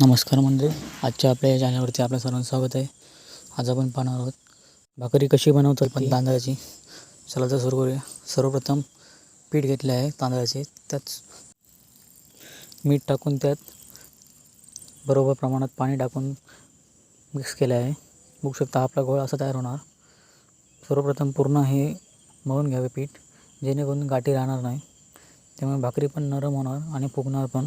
नमस्कार मंडळी आजच्या आपल्या या चॅनलवरती आपल्या सर्वांचं स्वागत आहे. आज आपण पाहणार आहोत भाकरी कशी बनवतात पण तांदळाची? चला तर सुरू करूया. सर्वप्रथम पीठ घेतले आहे तांदळाचे. त्यात मीठ टाकून त्यात बरोबर प्रमाणात पाणी टाकून मिक्स केले आहे. बघू शकता आपला गोळा असा तयार होणार. सर्वप्रथम पूर्ण हे मळून घ्यावे पीठ जेणेकरून गाठी राहणार नाही. त्यामुळे भाकरी पण नरम होणार आणि फुगणार पण.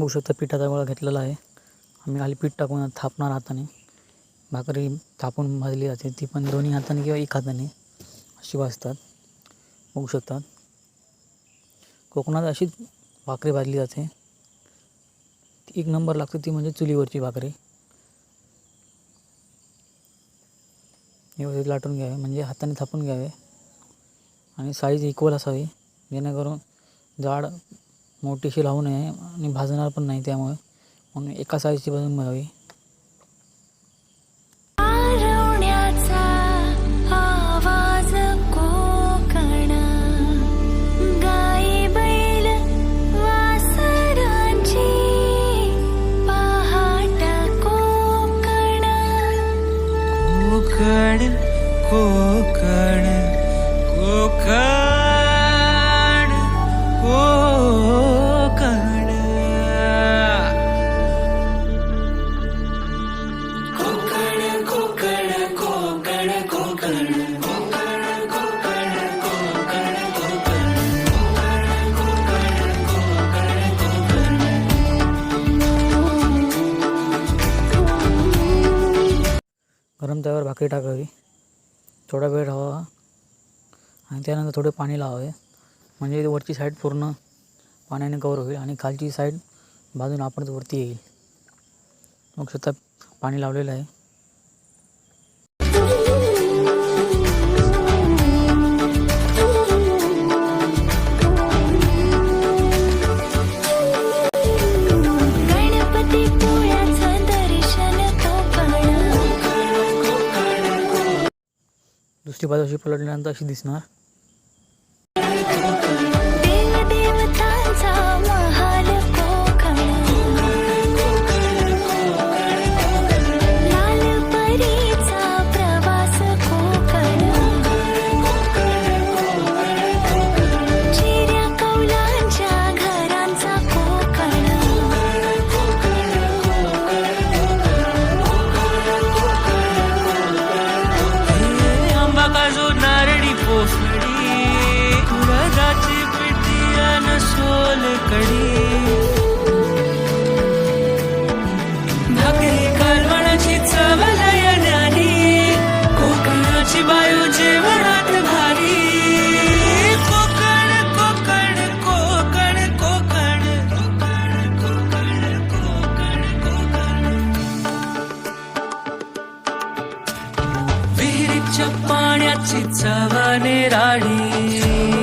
बघू शकता पिठाचा गोळा घेतलेला आहे. आम्ही खाली पीठ टाकून थापणार हाताने. भाकरी थापून भाजली जाते. ती पण दोन्ही हाताने किंवा एक हाताने अशी भाजतात. बघू शकतात. कोकणात अशीच भाकरी भाजली जाते. ती एक नंबर लागते ती म्हणजे चुलीवरची भाकरी. व्यवस्थित लाटून घ्यावे. म्हणजे हाताने थापून घ्यावे. आणि साईज इक्वल असावी. जेणेकरून जाड मोठीशी लावू नये आणि भाजणार पण नाही त्यामुळे. म्हणून एका साईजची भाजून आरवण्याचा आवाज गरम तव्यावर भाकरी टाकावी. थोडा वेळ राहावा. आणि त्यानंतर थोडे पाणी लावावे. म्हणजे वरची साईड पूर्ण पाण्याने कवर होईल आणि खालची साईड बाजून आपणच वरती येईल. मग स्वतः पाणी लावलेलं आहे. दुसरी बाजू अशी पलटल्यानंतर अशी दिसणार. पाण्याची चवने राडी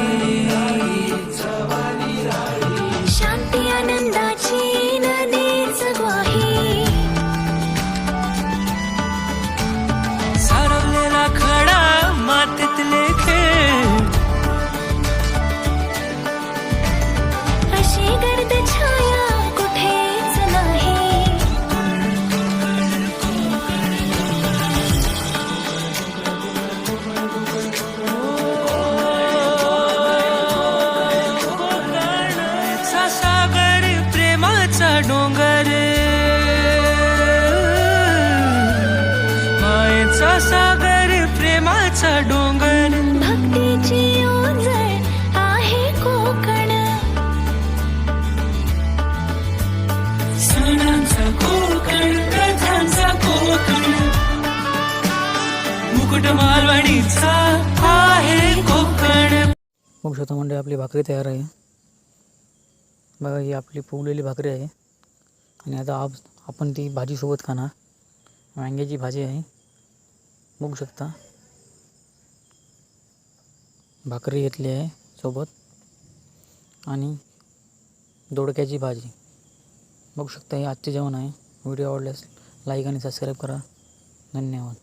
सागर प्रेमाचा डोंगर. भक्तीची आहे कोकण. सणांचा कोकण कथांचा कोकण. मुकुट मालवणीचा आहे कोकण. म्हणजे आपली भाकरी तयार आहे. बघा ही आपली पोवलेली भाकरी आहे. आणि आता आप आपण ती भाजीसोबत खाणार. वांग्याची भाजी आहे. बघू शकता. भाकरी घेतली आहे सोबत. आणि दोडक्याची भाजी. बघू शकता हे आजचे जेवण आहे. व्हिडिओ आवडल्यास लाईक आणि सबस्क्राईब करा. धन्यवाद.